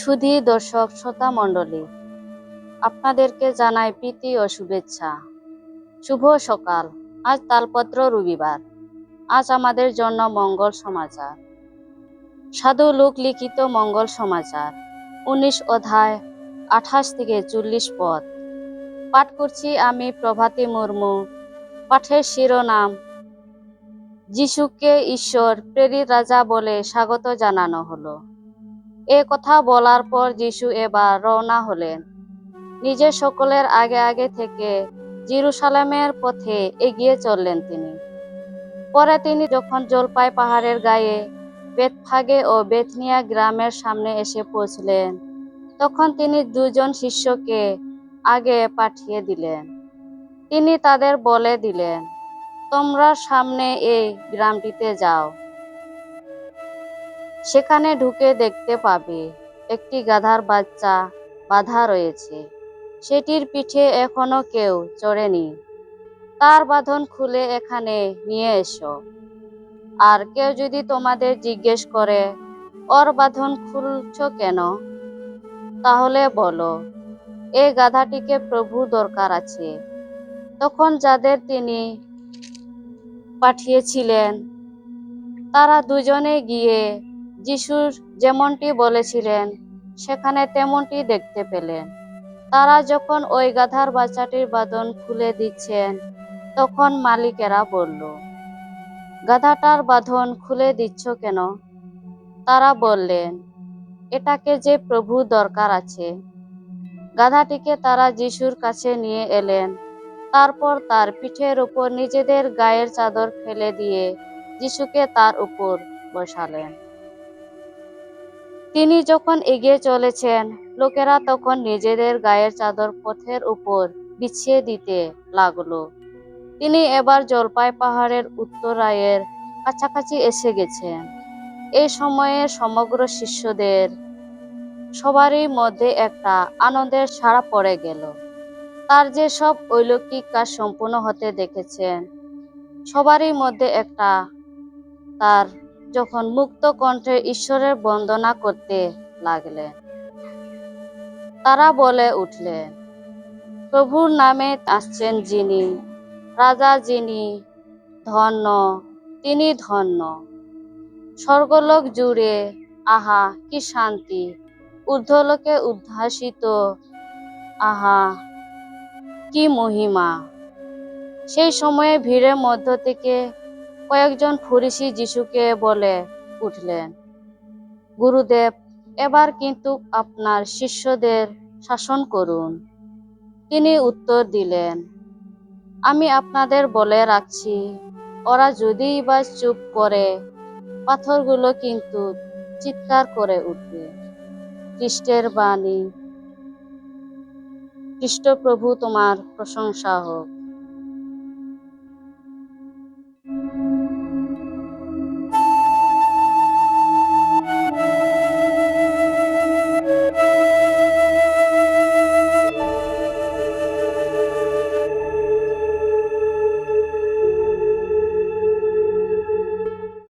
সুধী দর্শক শ্রোতা মণ্ডলী, আপনাদেরকে জানাই প্রীতি ও শুভেচ্ছা। শুভ সকাল। আজ তালপত্র রবিবার। আজ আমাদের জন্য মঙ্গল সমাচার। সাধু লোক লিখিত মঙ্গল সমাচার। উনিশ অধ্যায়, আঠাশ থেকে চল্লিশ পদ। পাঠ করছি আমি প্রভাতী মুর্মু। পাঠের শিরোনাম, যিশুকে ঈশ্বর, প্রেরিত রাজা বলে স্বাগত জানানো হলো। এ কথা বলার পর যিশু এবার রওনা হলেন। নিজে সকলের আগে আগে থেকে জিরুসালামের পথে এগিয়ে চললেন তিনি। পরে তিনি যখন জলপাই পাহাড়ের গায়ে বেতফাগে ও বেথনিয়া গ্রামের সামনে এসে পৌঁছলেন, তখন তিনি দুজন শিষ্যকে আগে পাঠিয়ে দিলেন। তিনি তাদের বলে দিলেন, তোমরা সামনে এই গ্রামটিতে যাও। সেখানে ঢুকে দেখতে পাবে একটি গাধার বাচ্চা বাধা রয়েছে। সেটির পিঠে এখনও কেউ চড়েনি। তার বাঁধন খুলে এখানে নিয়ে এসো। আর কেউ যদি তোমাদের জিজ্ঞেস করে, ওর বাঁধন খুলছ কেন? তাহলে বলো এই গাধাটিকে প্রভু দরকার আছে। তখন যাদের তিনি পাঠিয়েছিলেন, তারা দুজনে গিয়ে যিশুর যেমনটি বলেছিলেন, সেখানে তেমনটি দেখতে পেলেন। তারা যখন ওই গাধার বাচ্চাটির বাঁধন খুলে দিচ্ছেন, তখন মালিকেরা বলল, গাধাটার বাঁধন খুলে দিচ্ছ কেন? তারা বললেন, এটাকে যে প্রভু দরকার আছে। গাধাটিকে তারা যিশুর কাছে নিয়ে এলেন। তারপর তার পিঠের উপর নিজেদের গায়ের চাদর ফেলে দিয়ে যিশুকে তার উপর বসালেন। তিনি যখন এগিয়ে চলেছেন, লোকেরা তখন নিজেদের গায়ের চাদর পথের উপর বিছিয়ে দিতে লাগল। তিনি এবার জলপাই পাহাড়ের উত্তরায়ের কাছাকাছি এসে গেছেন। এই সময়ে সমগ্র শিষ্যদের সবারই মধ্যে একটা আনন্দের সাড়া পড়ে গেল। তার যে সব অলৌকিক কাজ সম্পূর্ণ হতে দেখেছেন, সবারই মধ্যে একটা তার যখন মুক্ত কণ্ঠে ঈশ্বরের বন্দনা করতে লাগলেন তারা বলে উঠলেন প্রভুর নামে আসছেন যিনি, রাজা যিনি ধন্য, তিনি ধন্য। স্বর্গলোক জুড়ে আহা, কি শান্তি। ঊর্ধ্বলোকে উদ্ভাসিত, আহা, কি মহিমা। সেই সময়ে ভিড়ের মধ্য থেকে কয়েকজন ফরিসি যিশুকে বলে উঠলেন, গুরুদেব, এবার কিন্তু আপনার শিষ্যদের শাসন করুন। তিনি উত্তর দিলেন, আমি আপনাদের বলে রাখছি, ওরা যদি বা চুপ করে, পাথরগুলো কিন্তু চিৎকার করে উঠবে। খ্রিস্টের বাণী। খ্রিস্ট প্রভু তোমার প্রশংসা হোক।